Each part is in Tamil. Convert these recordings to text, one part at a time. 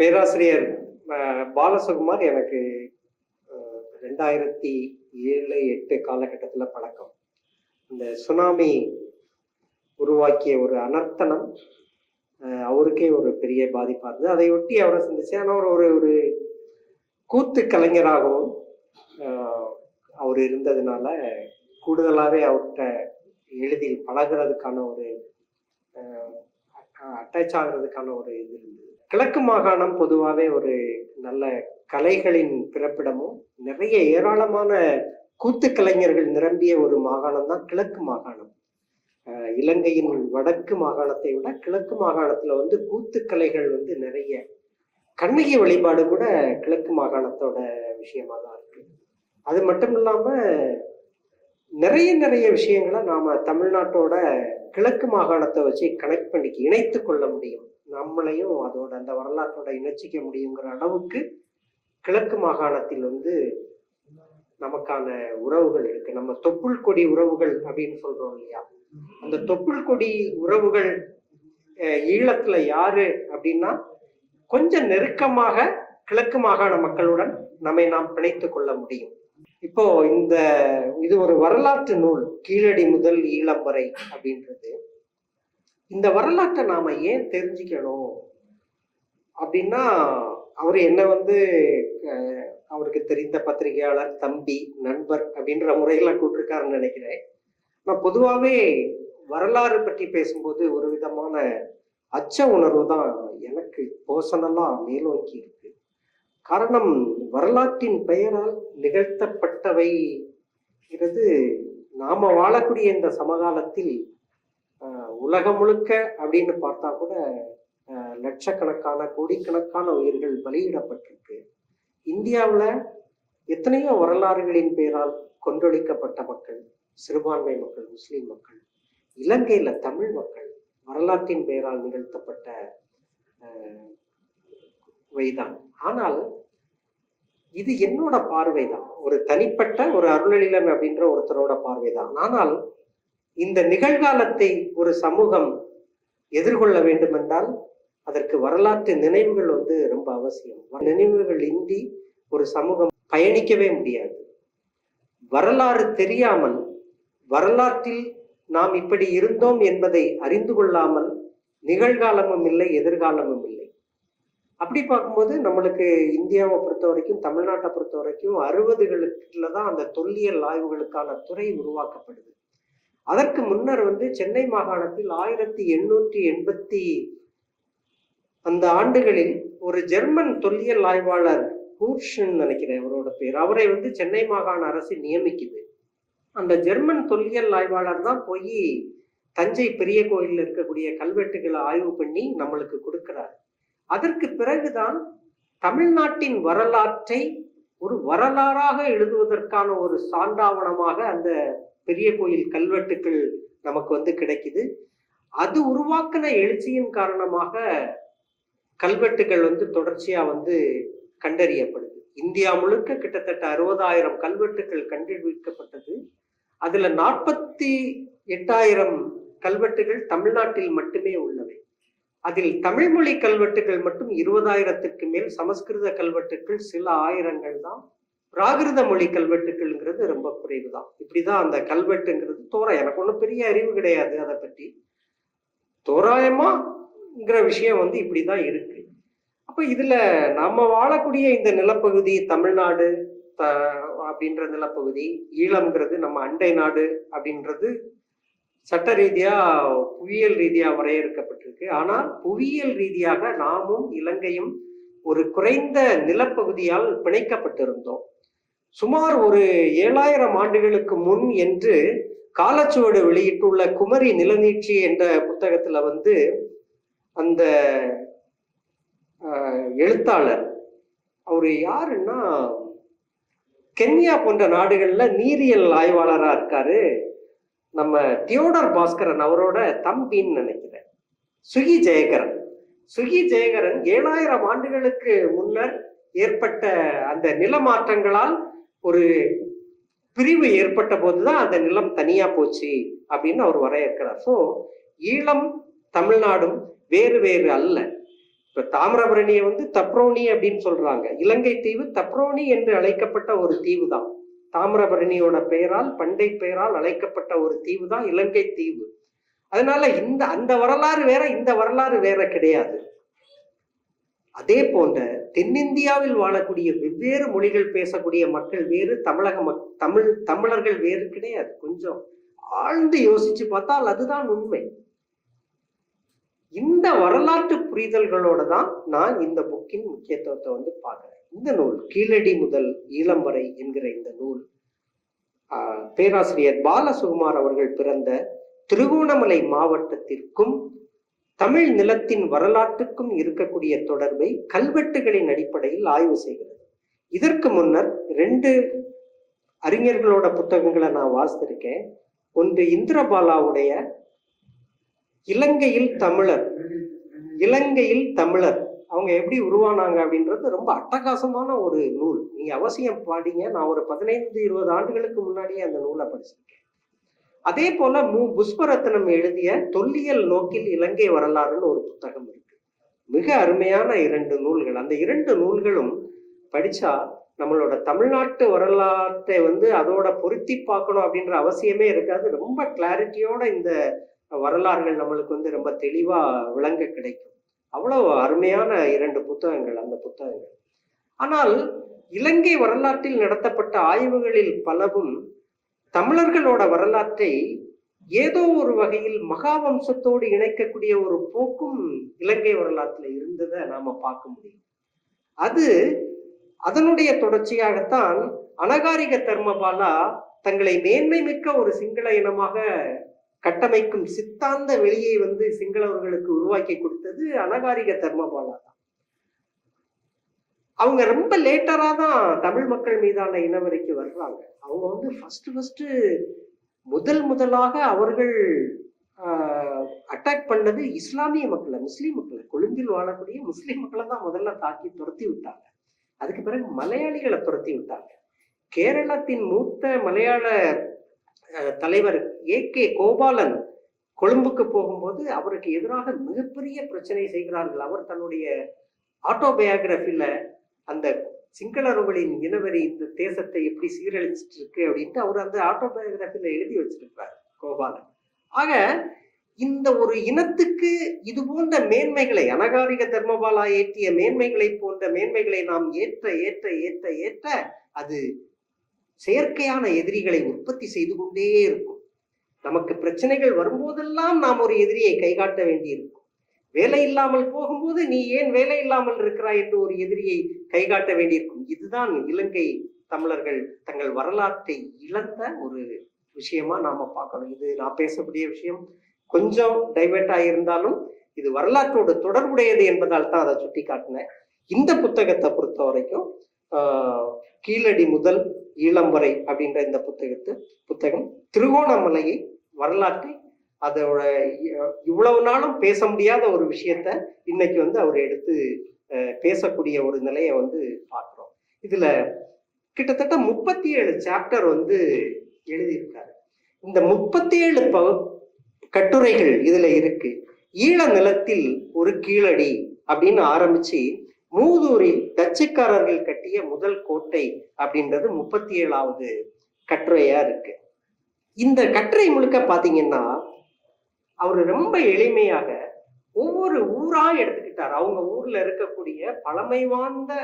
பேராசிரியர் பாலசுகுமார் எனக்கு ரெண்டாயிரத்தி ஏழு எட்டு காலகட்டத்தில் பழக்கம். இந்த சுனாமி உருவாக்கிய ஒரு அனர்த்தனம் அவருக்கே ஒரு பெரிய பாதிப்பாக இருந்தது. அதை ஒட்டி அவரை சந்திச்சு ஆனால் அவர் ஒரு ஒரு கூத்து கலைஞராகவும் அவர் இருந்ததுனால கூடுதலாகவே அவர்கிட்ட எளிதில் பழகுறதுக்கான ஒரு அட்டாச் ஆகிறதுக்கான ஒரு இது இருந்தது. கிழக்கு மாகாணம் பொதுவாகவே ஒரு நல்ல கலைகளின் பிறப்பிடமும் நிறைய ஏராளமான கூத்து கலைஞர்கள் நிரம்பிய ஒரு மாகாணம் தான் கிழக்கு மாகாணம். இலங்கையின் வடக்கு மாகாணத்தை விட கிழக்கு மாகாணத்துல வந்து கூத்து கலைகள் வந்து நிறைய. கண்ணகி வழிபாடு கூட கிழக்கு மாகாணத்தோட விஷயமா தான் இருக்கு. அது மட்டும் இல்லாம நிறைய நிறைய விஷயங்களை நாம தமிழ்நாட்டோட கிழக்கு மாகாணத்தை வச்சு கனெக்ட் பண்ணி இணைத்து கொள்ள முடியும். நம்மளையும் அதோட அந்த வரலாற்றோட இணைச்சிக்க முடியுங்கிற அளவுக்கு கிழக்கு மாகாணத்தில் வந்து நமக்கான உறவுகள் இருக்கு. நம்ம தொப்புள் கொடி உறவுகள் அப்படின்னு சொல்றோம் இல்லையா? அந்த தொப்புள் கொடி உறவுகள் ஈழத்துல யாரு அப்படின்னா கொஞ்சம் நெருக்கமாக கிழக்கு மாகாண மக்களுடன் நம்மை நாம் பிணைத்து கொள்ள முடியும். இப்போ இந்த இது ஒரு வரலாற்று நூல் கீழடி முதல் ஈழம் வரை அப்படின்றது. இந்த வரலாற்றை நாம ஏன் தெரிஞ்சுக்கணும்? அப்படின்னா அவர் என்ன வந்து அவருக்கு தெரிந்த பத்திரிகையாளர் தம்பி நண்பர் அப்படின்ற முறையில கூப்பிட்டுருக்காருன்னு நினைக்கிறேன். நான் பொதுவாகவே வரலாறு பற்றி பேசும்போது ஒரு விதமான அச்ச உணர்வு தான் எனக்கு பர்சனலா மேலோக்கி இருக்கு. காரணம் வரலாற்றின் பெயரால் நிகழ்த்தப்பட்டவை நாம வாழக்கூடிய இந்த சமகாலத்தில் உலகம் முழுக்க அப்படின்னு பார்த்தா கூட லட்சக்கணக்கான கோடிக்கணக்கான உயிர்கள் பலியிடப்பட்டிருக்கு. இந்தியாவில் எத்தனையோ வரலாறுகளின் பெயரால் கொன்றொழிக்கப்பட்ட மக்கள் சிறுபான்மை மக்கள் முஸ்லீம் மக்கள் இலங்கையில தமிழ் மக்கள் வரலாற்றின் பெயரால் நிகழ்த்தப்பட்ட வைதான். ஆனால் இது என்னோட பார்வைதான். ஒரு தனிப்பட்ட ஒரு அருளெழிலன் அப்படின்ற ஒருத்தரோட பார்வைதான். ஆனால் இந்த நிகழ்காலத்தை ஒரு சமூகம் எதிர்கொள்ள வேண்டுமென்றால் அதற்கு வரலாற்று நினைவுகள் வந்து ரொம்ப அவசியம். நினைவுகள் இன்றி ஒரு சமூகம் பயணிக்கவே முடியாது. வரலாறு தெரியாமல் வரலாற்றில் நாம் இப்படி இருந்தோம் என்பதை அறிந்து கொள்ளாமல் நிகழ்காலமும் இல்லை எதிர்காலமும் இல்லை. அப்படி பார்க்கும்போது நம்மளுக்கு இந்தியாவை பொறுத்த வரைக்கும் தமிழ்நாட்டை பொறுத்த வரைக்கும் அறுபதுகளுக்குள்ள தான் அந்த தொல்லியல் ஆய்வுகளுக்கான துறை உருவாக்கப்படுது. அதற்கு முன்னர் வந்து சென்னை மாகாணத்தில் ஆயிரத்தி எண்ணூற்றி எண்பத்தி அந்த ஆண்டுகளில் ஒரு ஜெர்மன் தொல்லியல் ஆய்வாளர் ஹூர்ஷன் நினைக்கிறேன் அவரோட பேர். அவரை வந்து சென்னை மாகாண அரசு நியமிக்குது. அந்த ஜெர்மன் தொல்லியல் ஆய்வாளர் தான் போய் தஞ்சை பெரிய கோயிலில் இருக்கக்கூடிய கல்வெட்டுகளை ஆய்வு பண்ணி நம்மளுக்கு கொடுக்கிறார். அதற்கு பிறகுதான் தமிழ்நாட்டின் வரலாற்றை ஒரு வரலாறாக எழுதுவதற்கான ஒரு சான்றாவணமாக அந்த பெரிய கோயில் கல்வெட்டுக்கள் நமக்கு வந்து கிடைக்குது. அது உருவாக்கின எழுச்சியின் காரணமாக கல்வெட்டுகள் வந்து தொடர்ச்சியா வந்து கண்டறியப்படுது. இந்தியா முழுக்க கிட்டத்தட்ட அறுபதாயிரம் கல்வெட்டுகள் கண்டுபிடிக்கப்பட்டது. அதுல நாற்பத்தி எட்டாயிரம் கல்வெட்டுகள் தமிழ்நாட்டில் மட்டுமே உள்ளவை. அதில் தமிழ்மொழி கல்வெட்டுகள் மட்டும் இருபதாயிரத்துக்கு மேல் சமஸ்கிருத கல்வெட்டுகள் சில ஆயிரங்கள் தான். பிராகிருத மொழி கல்வெட்டுகள்ங்கிறது ரொம்ப குறைவு தான் இப்படிதான் அந்த கல்வெட்டுங்கிறது தோற எனக்கு ஒன்றும் பெரிய அறிவு கிடையாது அதை பற்றி. தோராயமாங்கிற விஷயம் வந்து இப்படிதான் இருக்கு. அப்ப இதுல நம்ம வாழக்கூடிய இந்த நிலப்பகுதி தமிழ்நாடு த- அப்படின்ற நிலப்பகுதி ஈழம்ங்கிறது நம்ம அண்டை நாடு அப்படின்றது சட்ட ரீதியா புவியியல் ரீதியா வரையறுக்கப்பட்டிருக்கு. ஆனால் புவியியல் ரீதியாக நாமும் இலங்கையும் ஒரு குறைந்த நிலப்பகுதியால் பிணைக்கப்பட்டிருந்தோம். சுமார் ஒரு ஏழாயிரம் ஆண்டுகளுக்கு முன் என்று காலச்சுவடு வெளியிட்டுள்ள குமரி நிலநீட்சி என்ற புத்தகத்துல வந்து அந்த எழுத்தாளர் அவரு யாருன்னா கென்யா போன்ற நாடுகள்ல நீரியல் ஆய்வாளரா இருக்காரு. நம்ம தியோடர் பாஸ்கரன் அவரோட தம்பின்னு நினைக்கிறேன். சுகி ஜெயகரன். சுகி ஜெயகரன் ஏழாயிரம் ஆண்டுகளுக்கு முன்னர் ஏற்பட்ட அந்த நிலமாற்றங்களால் ஒரு பிரிவு ஏற்பட்ட போதுதான் அந்த நிலம் தனியா போச்சு அப்படின்னு அவர் வரையறுக்கிறார். ஸோ ஈழம் தமிழ்நாடும் வேறு வேறு அல்ல. இப்ப தாமிரபரணியை வந்து தப்ரோனி அப்படின்னு சொல்றாங்க. இலங்கை தீவு தப்ரோனி என்று அழைக்கப்பட்ட ஒரு தீவு தான் தாமிரபரணியோட பெயரால் பண்டை பெயரால் அழைக்கப்பட்ட ஒரு தீவு தான் இலங்கை தீவு. அதனால இந்த அந்த வரலாறு வேற இந்த வரலாறு வேற கிடையாது. அதே போன்ற தென்னிந்தியாவில் வாழக்கூடிய வெவ்வேறு மொழிகள் பேசக்கூடிய மக்கள் வேறு தமிழக மக் தமிழ் தமிழர்கள் வேறு கிடையாது. கொஞ்சம் ஆழ்ந்து யோசிச்சு பார்த்தால் அதுதான் உண்மை. இந்த வரலாற்று புரிதல்களோட தான் நான் இந்த புக்கின் முக்கியத்துவத்தை வந்து பார்க்குறேன். இந்த நூல் கீழடி முதல் ஈழம் வரை என்கிற இந்த நூல் ஆஹ், பேராசிரியர் பாலசுகுமார் அவர்கள் பிறந்த திருகோணமலை மாவட்டத்திற்கும் தமிழ் நிலத்தின் வரலாற்றுக்கும் இருக்கக்கூடிய தொடர்பை கல்வெட்டுகளின் அடிப்படையில் ஆய்வு செய்கிறது. இதற்கு முன்னர் ரெண்டு அறிஞர்களோட புத்தகங்களை நான் வாசித்திருக்கேன். ஒன்று இந்திரபாலாவுடைய இலங்கையில் தமிழர் இலங்கையில் தமிழர். அவங்க எப்படி உருவானாங்க அப்படின்றது ரொம்ப அட்டகாசமான ஒரு நூல். நீங்க அவசியம் பாடிங்க. நான் ஒரு பதினைந்து இருபது ஆண்டுகளுக்கு முன்னாடியே அந்த நூலை படிச்சிருக்கேன். அதே போல மு புஷ்பரத்னம் எழுதிய தொல்லியல் நோக்கில் இலங்கை வரலாறுன்னு ஒரு புத்தகம் இருக்கு. மிக அருமையான இரண்டு நூல்கள். அந்த இரண்டு நூல்களும் படிச்சா நம்மளோட தமிழ்நாட்டு வரலாற்றை வந்து அதோட பொருத்தி பார்க்கணும் அப்படின்ற அவசியமே இருக்காது. ரொம்ப கிளாரிட்டியோட இந்த வரலாறுகள் நம்மளுக்கு வந்து ரொம்ப தெளிவா விளங்க கிடைக்கும். அவ்வளவு அருமையான இரண்டு புத்தகங்கள் அந்த புத்தகங்கள். ஆனால் இலங்கை வரலாற்றில் நடத்தப்பட்ட ஆய்வுகளில் பலவும் தமிழர்களோட வரலாற்றை ஏதோ ஒரு வகையில் மகாவம்சத்தோடு இணைக்கக்கூடிய ஒரு போக்கும் இலங்கை வரலாற்றுல இருந்ததை நாம பார்க்க முடியும். அது அதனுடைய தொடர்ச்சியாகத்தான் அனகாரிக தர்மபாலா தங்களை மேன்மை மிக்க ஒரு சிங்கள இனமாக கட்டமைக்கும் சித்தாந்த வெளியை வந்து சிங்களவர்களுக்கு உருவாக்கி கொடுத்தது அனகாரிக தர்மபாலா தான். அவங்க ரொம்ப லேட்டராக தான் தமிழ் மக்கள் மீதான இனவரைக்கு வர்றாங்க. அவங்க வந்து ஃபர்ஸ்ட் ஃபர்ஸ்ட் முதல் முதலாக அவர்கள் அட்டாக் பண்ணது இஸ்லாமிய மக்களை முஸ்லீம் மக்களை கொழும்பில் வாழக்கூடிய முஸ்லீம் மக்களை தான் முதல்ல தாக்கி துரத்தி விட்டாங்க. அதுக்கு பிறகு மலையாளிகளை துரத்தி விட்டாங்க. கேரளத்தின் மூத்த மலையாள தலைவர் ஏ கே கோபாலன் கொழும்புக்கு போகும்போது அவருக்கு எதிராக மிகப்பெரிய பிரச்சனை செய்கிறார்கள். அவர் தன்னுடைய ஆட்டோபயோகிராஃபில அந்த சிங்களவர்களின் இனவெறி இந்த தேசத்தை எப்படி சீரழிச்சிட்டு இருக்கு அப்படின்ட்டு அவர் அந்த ஆட்டோபயோகிராஃபில எழுதி வச்சிருப்பார் கோபாலன் ஆக இந்த ஒரு இனத்துக்கு இது போன்ற மேன்மைகளை அனகாரிக தர்மபாலா ஏற்றிய மேன்மைகளை போன்ற மேன்மைகளை நாம் ஏற்ற ஏற்ற ஏற்ற ஏற்ற அது செயற்கையான எதிரிகளை உற்பத்தி செய்து கொண்டே இருக்கும். நமக்கு பிரச்சனைகள் வரும்போதெல்லாம் நாம் ஒரு எதிரியை கைகாட்ட வேண்டியிருக்கும். வேலை இல்லாமல் போகும்போது நீ ஏன் வேலை இல்லாமல் இருக்கிறாய் என்று ஒரு எதிரியை கைகாட்ட வேண்டியிருக்கும். இதுதான் இலங்கை தமிழர்கள் தங்கள் வரலாற்றை இழந்த ஒரு விஷயமா நாம பார்க்கணும். இது நான் பேசக்கூடிய விஷயம். கொஞ்சம் டைவெர்ட் ஆகியிருந்தாலும் இது வரலாற்றோடு தொடர்புடையது என்பதால் தான் அதை சுட்டி காட்டினேன். இந்த புத்தகத்தை பொறுத்த வரைக்கும் கீழடி முதல் ஈழம் வரை அப்படின்ற இந்த புத்தகத்து புத்தகம் திருகோணமலையை வரலாற்றை அதோட இவ்வளவு நாளும் பேச முடியாத ஒரு விஷயத்த இன்னைக்கு வந்து அவர் எடுத்து பேசக்கூடிய ஒரு நிலையை வந்து பார்க்குறோம். இதுல கிட்டத்தட்ட முப்பத்தி ஏழு சாப்டர் வந்து எழுதியிருக்காரு. இந்த முப்பத்தி ஏழு ப கட்டுரைகள் இதுல இருக்கு. ஈழ நிலத்தில் ஒரு கீழடி அப்படின்னு ஆரம்பிச்சு மூதூரில் டச்சுக்காரர்கள் கட்டிய முதல் கோட்டை அப்படின்றது முப்பத்தி ஏழாவது கட்டுரையா இருக்கு. இந்த கட்டுரை முழுக்க பாத்தீங்கன்னா அவர் ரொம்ப எளிமையாக ஒவ்வொரு ஊரா எடுத்துக்கிட்டார். அவங்க ஊர்ல இருக்கக்கூடிய பழமை வாய்ந்த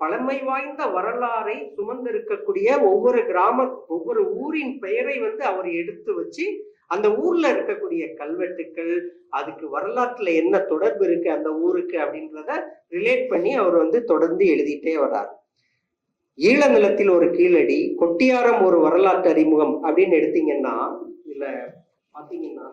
பழமை வாய்ந்த வரலாறை சுமந்து இருக்கக்கூடிய ஒவ்வொரு கிராம ஒவ்வொரு ஊரின் பெயரை வந்து அவர் எடுத்து வச்சு அந்த ஊர்ல இருக்கக்கூடிய கல்வெட்டுக்கள் அதுக்கு வரலாற்றுல என்ன தொடர்பு இருக்கு அந்த ஊருக்கு அப்படின்றத ரிலேட் பண்ணி அவர் வந்து தொடர்ந்து எழுதிட்டே வர்றார். ஈழ நிலத்தில் ஒரு கீழடி கொட்டியாரம் ஒரு வரலாற்று அறிமுகம் அப்படின்னு எடுத்தீங்கன்னா இதுல பாத்தீங்கன்னா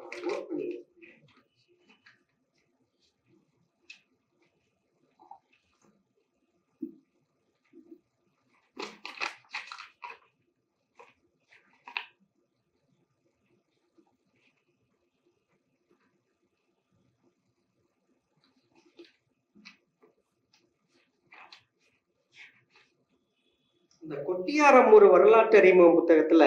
இந்த கொட்டியாரம் ஒரு வரலாற்று அறிமுகம் புத்தகத்துல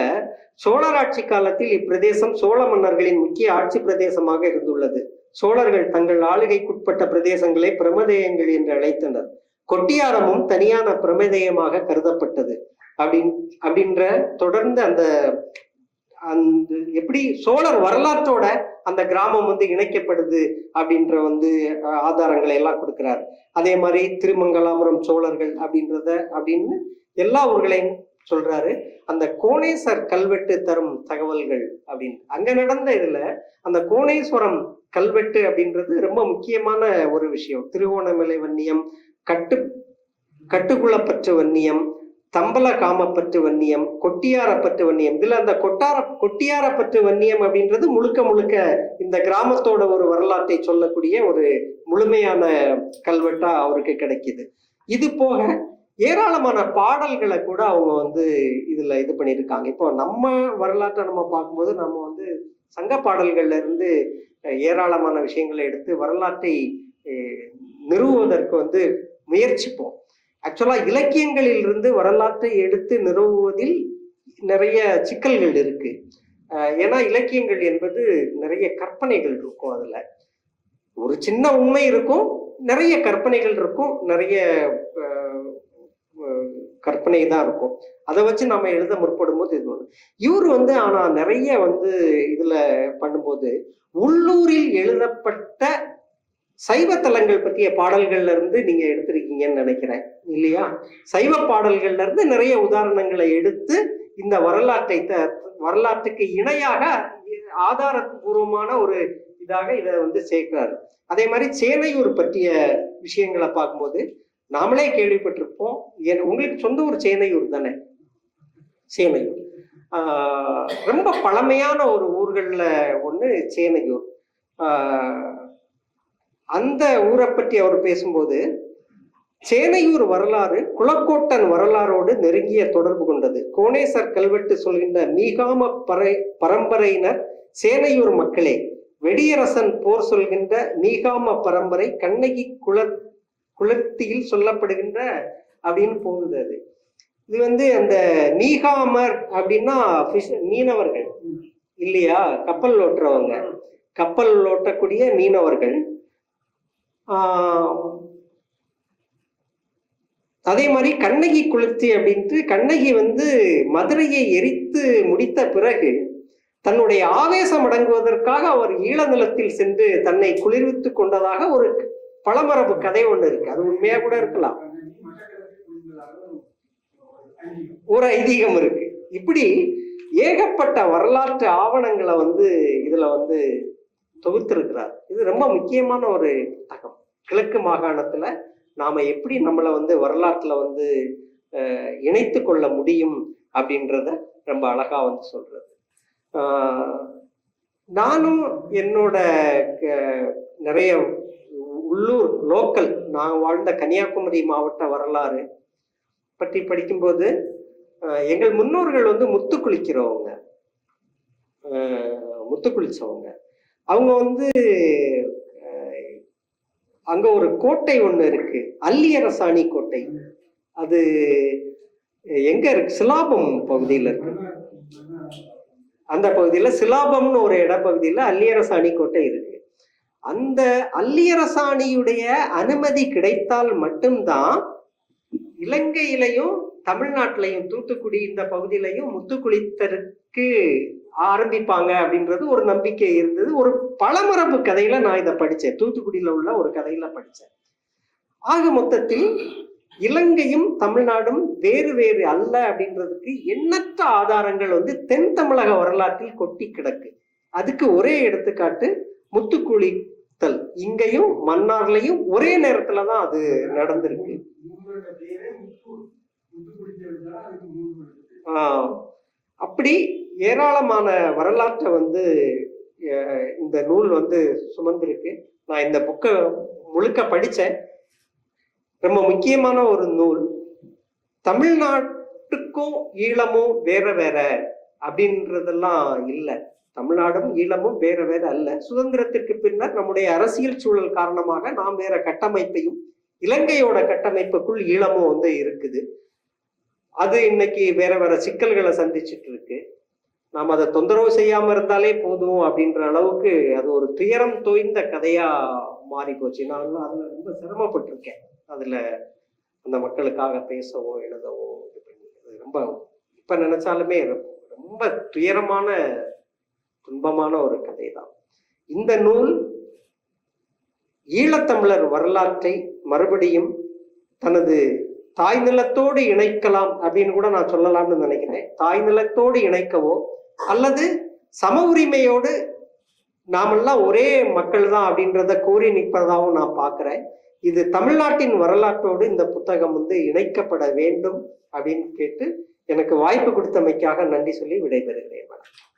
சோழர் ஆட்சி காலத்தில் இப்பிரதேசம் சோழ மன்னர்களின் முக்கிய ஆட்சி பிரதேசமாக இருந்துள்ளது. சோழர்கள் தங்கள் ஆளுகைக்குட்பட்ட பிரதேசங்களை பிரமதேயங்கள் என்று அழைத்தனர். கொட்டியாரமும் தனியான பிரமதேயமாக கருதப்பட்டது. அப்படின் அப்படின்ற தொடர்ந்து அந்த அந்த எப்படி சோழர் வரலாற்றோட அந்த கிராமம் வந்து இணைக்கப்படுது அப்படின்ற வந்து ஆதாரங்களை எல்லாம் கொடுக்கிறார். அதே மாதிரி திருமங்கலாபுரம் சோழர்கள் அப்படின்றத அப்படின்னு எல்லா ஊர்களையும் சொல்றாரு. அந்த கோணேஸ்வர் கல்வெட்டு தரும் தகவல்கள் அப்படின்னு. அங்க நடந்த இதுல அந்த கோணேஸ்வரம் கல்வெட்டு அப்படின்றது ரொம்ப முக்கியமான ஒரு விஷயம். திருவோணமலை வன்னியம் கட்டு கட்டுக்குளப்பற்று வன்னியம் தம்பல காமப்பற்று வன்னியம் கொட்டியாரப்பற்று வன்னியம். இதுல அந்த கொட்டார கொட்டியாரப்பற்று வன்னியம் அப்படின்றது முழுக்க முழுக்க இந்த கிராமத்தோட ஒரு வரலாற்றை சொல்லக்கூடிய ஒரு முழுமையான கல்வெட்டா அவருக்கு கிடைக்குது. இது போக ஏராளமான பாடல்களை கூட அவங்க வந்து இதுல இது பண்ணியிருக்காங்க. இப்போ நம்ம வரலாற்றை நம்ம பார்க்கும்போது நம்ம வந்து சங்க பாடல்கள்ல இருந்து ஏராளமான விஷயங்களை எடுத்து வரலாற்றை நிறுவுவதற்கு வந்து முயற்சிப்போம். ஆக்சுவலா இலக்கியங்களில் இருந்து வரலாற்றை எடுத்து நிறுவுவதில் நிறைய சிக்கல்கள் இருக்கு. ஏன்னா இலக்கியங்கள் என்பது நிறைய கற்பனைகள் இருக்கும் அதுல. ஒரு சின்ன உண்மை இருக்கும் நிறைய கற்பனைகள் இருக்கும் நிறைய கற்பனை தான் இருக்கும். அதை வச்சு நம்ம எழுத முற்படும் போது இது ஒன்று இவர் வந்து ஆனா நிறைய வந்து இதுல பண்ணும்போது உள்ளூரில் எழுதப்பட்ட சைவ தலங்கள் பற்றிய பாடல்கள்ல இருந்து நீங்க எடுத்திருக்கீங்கன்னு நினைக்கிறேன் இல்லையா? சைவ பாடல்கள்ல இருந்து நிறைய உதாரணங்களை எடுத்து இந்த வரலாற்றை த- வரலாற்றுக்கு இணையாக ஆதாரபூர்வமான ஒரு இதாக இதை வந்து சேர்க்கிறாரு. அதே மாதிரி சேனையூர் பற்றிய விஷயங்களை பார்க்கும்போது நாமளே கேள்விப்பட்டிருப்போம். என்- உங்களுக்கு சொந்த ஊர் சேனையூர் தானே? சேனையூர். ரொம்ப பழமையான ஒரு ஊர்களில் ஒன்று சேனையூர். அந்த ஊரை பற்றி அவர் பேசும்போது சேனையூர் வரலாறு குளக்கோட்டன் வரலாறோடு நெருங்கிய தொடர்பு கொண்டது. கோணேசர் கல்வெட்டு சொல்கின்ற மீகாம பறை பரம்பரையினர் சேனையூர் மக்களே வெடியரசன் போர் சொல்கின்ற மீகாம பரம்பரை கண்ணகி குல குலத்தியில் சொல்லப்படுகின்ற அப்படின்னு போகுது அது. இது வந்து அந்த மீகாமர் அப்படின்னா மீனவர்கள் இல்லையா? கப்பல் ஓட்டுறவங்க. கப்பல் ஓட்டக்கூடிய மீனவர்கள். அதே மாதிரி கண்ணகி குளிர்ச்சி அப்படின்ட்டு கண்ணகி வந்து மதுரையை எரித்து முடித்த பிறகு தன்னுடைய ஆவேசம் அடங்குவதற்காக அவர் ஈழ நிலத்தில் சென்று தன்னை குளிர்வித்துக் கொண்டதாக ஒரு பழமரபு கதை ஒண்ணு இருக்கு. அது உண்மையா கூட இருக்கலாம். ஒரு ஐதீகம் இருக்கு. இப்படி ஏகப்பட்ட வரலாற்று ஆவணங்களை வந்து இதுல வந்து தொகுத்திருக்கிறார். இது ரொம்ப முக்கியமான ஒரு புத்தகம் கிழக்கு மாகாணத்துல நாம எப்படி நம்மளை வந்து வரலாற்றுல வந்து இணைத்து கொள்ள முடியும் அப்படின்றத ரொம்ப அழகா வந்து சொல்றது. நானும் என்னோட க- நிறைய உள்ளூர் லோக்கல் நான் வாழ்ந்த கன்னியாகுமரி மாவட்ட வரலாறு பற்றி படிக்கும்போது எங்கள் முன்னோர்கள் வந்து முத்து குளிக்கிறவங்க முத்து குளிச்சவங்க அவங்க வந்து அங்க ஒரு கோட்டை ஒண்ணு இருக்கு. அல்லியரசாணி கோட்டை. அது எங்க இருக்கு? சிலாபம் பகுதியில் இருக்கு. அந்த பகுதியில சிலாபம்னு ஒரு இடப்பகுதியில அல்லியரசாணி கோட்டை இருக்கு. அந்த அல்லியரசாணியுடைய அனுமதி கிடைத்தால் மட்டும்தான் இலங்கையிலையும் தமிழ்நாட்டிலையும் தூத்துக்குடி இந்த பகுதியிலையும் முத்துக்குளித்தருக்கு ஆரம்பிப்பாங்க அப்படின்றது ஒரு நம்பிக்கை இருந்தது. ஒரு பழமரபு கதையில நான் இதை படிச்சேன் தூத்துக்குடியில உள்ள ஒரு கதையில படிச்சேன் ஆக மொத்தத்தில் இலங்கையும் தமிழ்நாடும் வேறு வேறு அல்ல அப்படின்றதுக்கு எண்ணற்ற ஆதாரங்கள் வந்து தென் தமிழக வரலாற்றில் கொட்டி கிடக்கு. அதுக்கு ஒரே எடுத்துக்காட்டு முத்துக்குளித்தல் இங்கேயும் மன்னார்லயும் ஒரே நேரத்துல தான் அது நடந்திருக்கு. ஆஹ் அப்படி ஏராளமான வரலாற்றை வந்து இந்த நூல் வந்து சுமந்திருக்கு. நான் இந்த புக்கை முழுக்க படித்தேன். ரொம்ப முக்கியமான ஒரு நூல். தமிழ்நாட்டுக்கும் ஈழமும் வேற வேற அப்படின்றதெல்லாம் இல்லை. தமிழ்நாடும் ஈழமும் வேற வேற அல்ல. சுதந்திரத்திற்கு பின்னர் நம்முடைய அரசியல் சூழல் காரணமாக நாம் வேற கட்டமைப்பையும் இலங்கையோட கட்டமைப்புக்குள் ஈழமும் வந்து இருக்குது. அது இன்னைக்கு வேற வேற சிக்கல்களை சந்திச்சுட்டு இருக்கு நாம் அதை தொந்தரவு செய்யாம இருந்தாலே போதும் அப்படின்ற அளவுக்கு அது ஒரு துயரம் தோய்ந்த கதையா மாறி போச்சு. நான் அதுல ரொம்ப சிரமப்பட்டிருக்கேன். அதுல அந்த மக்களுக்காக பேசவோ எழுதவோ இது பண்ணி அது ரொம்ப இப்ப நினைச்சாலுமே ரொம்ப துயரமான துன்பமான ஒரு கதை தான் இந்த நூல் ஈழத்தமிழர் வரலாற்றை மறுபடியும் தனது தாய் நிலத்தோடு இணைக்கலாம் அப்படின்னு கூட நான் சொல்லலாம்னு நினைக்கிறேன். தாய் நிலத்தோடு இணைக்கவோ அல்லது சம உரிமையோடு நாமெல்லாம் ஒரே மக்கள் தான் அப்படின்றத கூறி நிற்பதாகவும் நான் பார்க்குறேன். இது தமிழ்நாட்டின் வரலாற்றோடு இந்த புத்தகம் வந்து இணைக்கப்பட வேண்டும் அப்படின்னு கேட்டு எனக்கு வாய்ப்பு கொடுத்தமைக்காக நன்றி சொல்லி விடைபெறுகிறேன். மேடம்